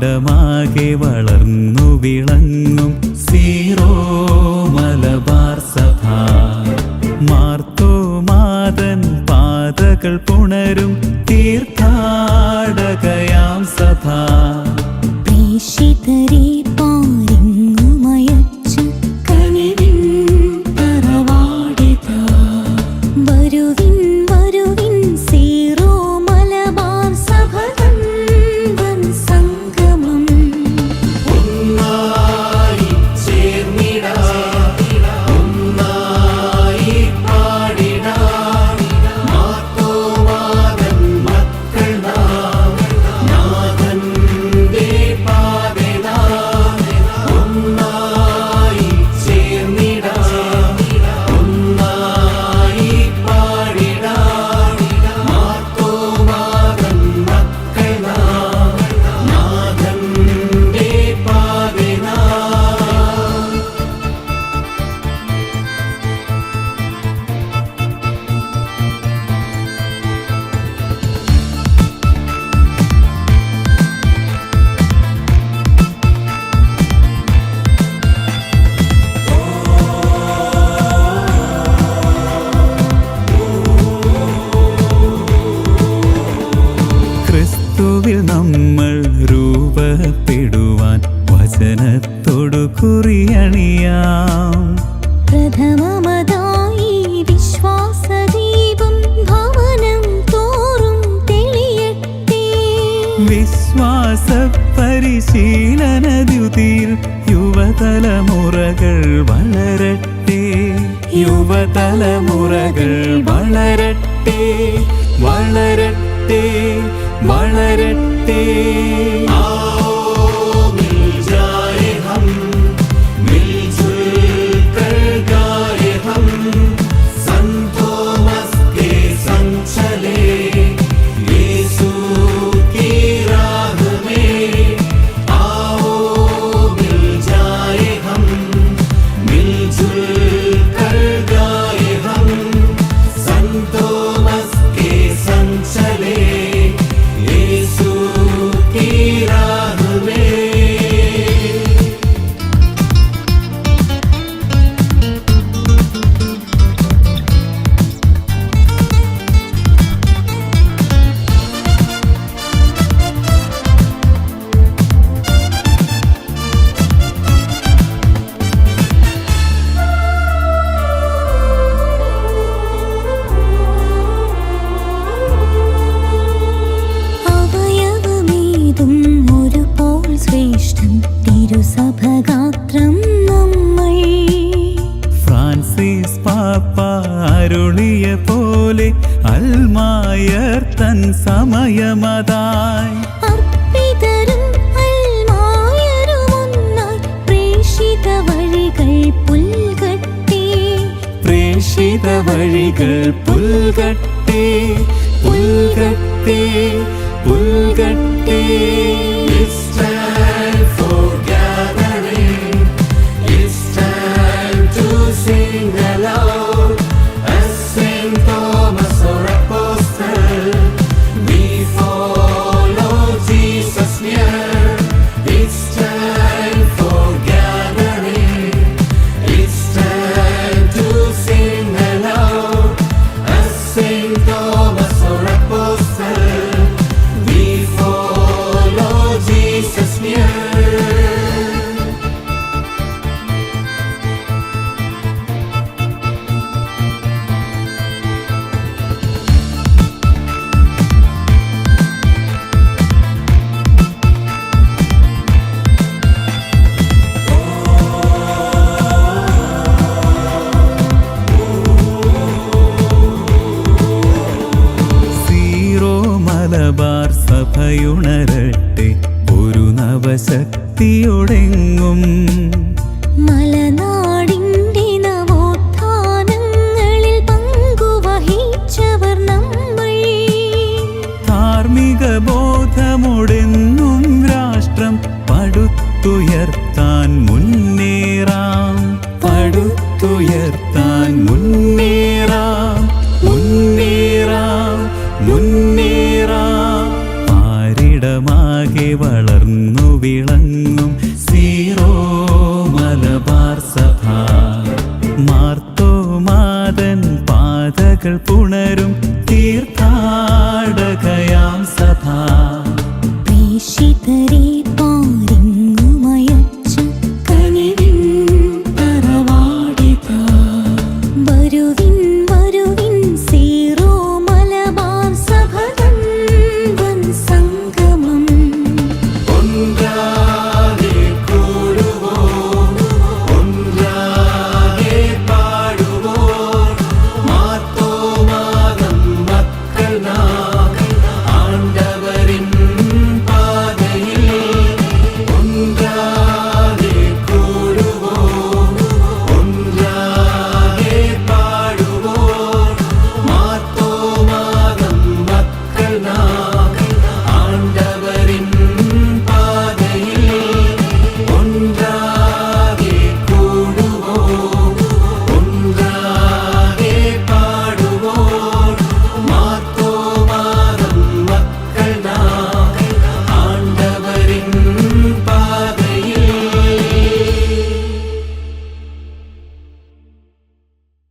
ഇടമാകെ വളർന്നു വിളങ്ങും സീറോ മലബാർ സഭ. മാർത്തോമാതൻ പാതകൾ പുണരും വചനത്തോടു കുറിയണിയാം. പ്രഥമമതായി വിശ്വാസദീപം ഭവനം തോറും തെളിയട്ടെ. വിശ്വാസ പരിശീലന ദ്യുതിയിൽ യുവതലമുറകൾ വളരട്ടെ യുവതലമുറകൾ വളരട്ടെ. വളരട്ടെ. വളരട്ടെ. അരുളിയ പോലെ അൽമായർ തൻ സമയമതായി. പ്രേഷിത വഴികൾ പുൽകട്ടെ. പുൽകട്ടെ പുൽകട്ടെ. പടുത്തുയർത്താൻ മുന്നേറാം മുന്നേറാം മുന്നേറാം. ആരിടമാകെ വളർന്നു വിളങ്ങും സീറോ മലബാർ സഭ. മാർത്തോ മാതൻ പാതകൾ പുണരും